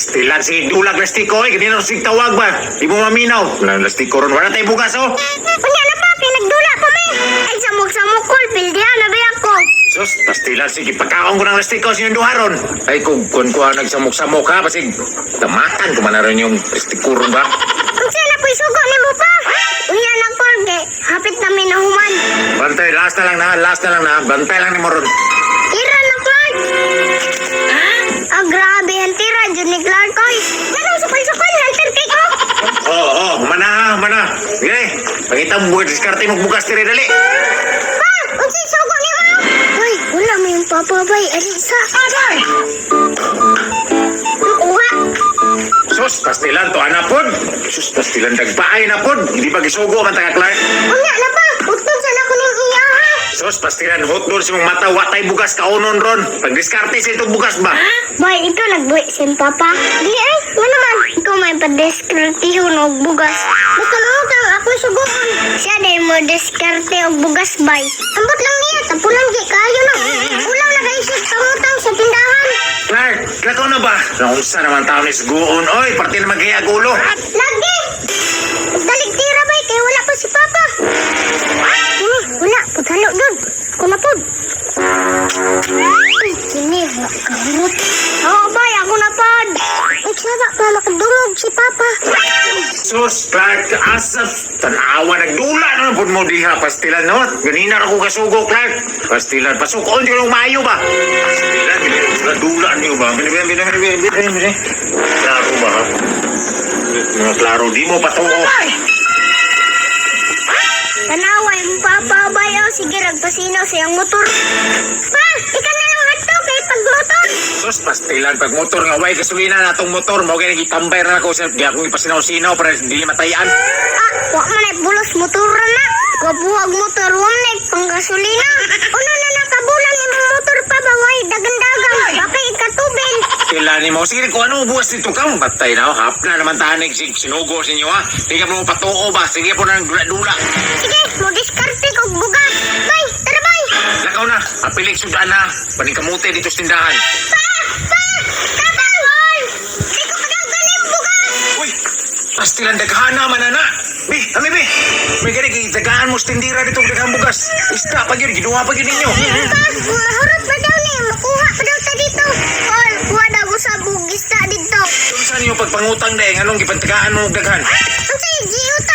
Pastilan si dulag lastiko eh. Ganyan sig tawag ba? Di mo maminaw. Wala lastiko ron. Wala tayo bugas oh. Unya na pa, pinagdula pa mi. Ay, samok-samok kol, pildihan na ba ako? Sus, pastilan sige pagkaon ko ng lastiko sa inyong duharon. Ay kung kun ko nagsamok-samok ha. Pasig tamakan ko man na rin yung lastiko ron ba? Unsa na po'y sugo ni mo pa? Unya na kol, hapit namin na human. Bantay, last na lang na. Last na lang na. Bantay lang ni mo ron. Pangita mo bukas, diskarte mo bukas tiri dali. Pa, unsay sugo ni mo? Uy, wala yung papabay. Ari sa aray. Kuha. Sus, pastilan to anapod. Sus, pastilan dagpaay na pod. Hindi ba gisugo man taga Clark? Unya na ba? Ha? Sus, pastilan hot doon sa mong mata watay bugas kaunon ron. Pag diskarte sa itong bugas ba? Boy, ikaw nagbuhi si Papa. Di ay, mo naman. Ikaw may padeskartihon og bugas. Bukal-ukal, ako suguon. Siya din mo diskarte og bugas, bay. Ambot lang niya, tapunan di kayo na. Ulang nakaisip sa utang sa tindahan. Clark, lakaw na ba? Naunsa naman tao ni sugoon. Oy, parte naman kaya gulo. Lagi! Pa makadungog si Papa. Sus, Clark, asap. Tanawa, nagdula naman po mo diha. Pastilan no? Ganina ako kasugo, Clark. Pastilan, pasukon yun yung mayo ba? Pastilan, nagdula niyo ba? Bini, bini, bini, bini, bini, bini. Klaro ba? ha? Mga klaro, di mo patuo. Tanawa, yung Papa, bay, oh, sige, nagpasinaw sa iyang motor. Pa, ika na lang ato kay pagmotor. Sus, pastilan, pag motor nga, way gasolina na itong motor, mo kaya nagitambay na ako sa di akong ipasinaw-sinaw para hindi matayan. Ah, wa man ay bulos motor na. Wabuhag motor, wa man ay panggasolina. Ano na nakabulan ni motor pa ba? Way, dagan-dagan. Bakit ikatubin? Kailan ni mo, sige, kung ano buwas dito ka, batay na, oh. hap na naman tanig, sig- sinugo sa inyo, ha? Hindi ka mo patuo ba? Sige po na dula-dula. Sige, mo diskarte kog bugas. Bay, tara bay. Lakaw na, apilig sudan na, paning kamote dito sa tindahan. Pa! Pa! Tatang! Hoy! Di ko kadagdan yung bugas. Uy, pastilan daghana manana. Bi, kami bi. May gani dagaan mo sa tindira dito daghang bugas. Isda pa yun, ginawa pa yun ninyo. Pa, mahurot pa daw ni. Makuha pa daw ta dito.Ol, kuha daw sa bugis ta dito. Saan yung pagpangutang dahil anong gipantagaan mo daghan? Unsay giutang?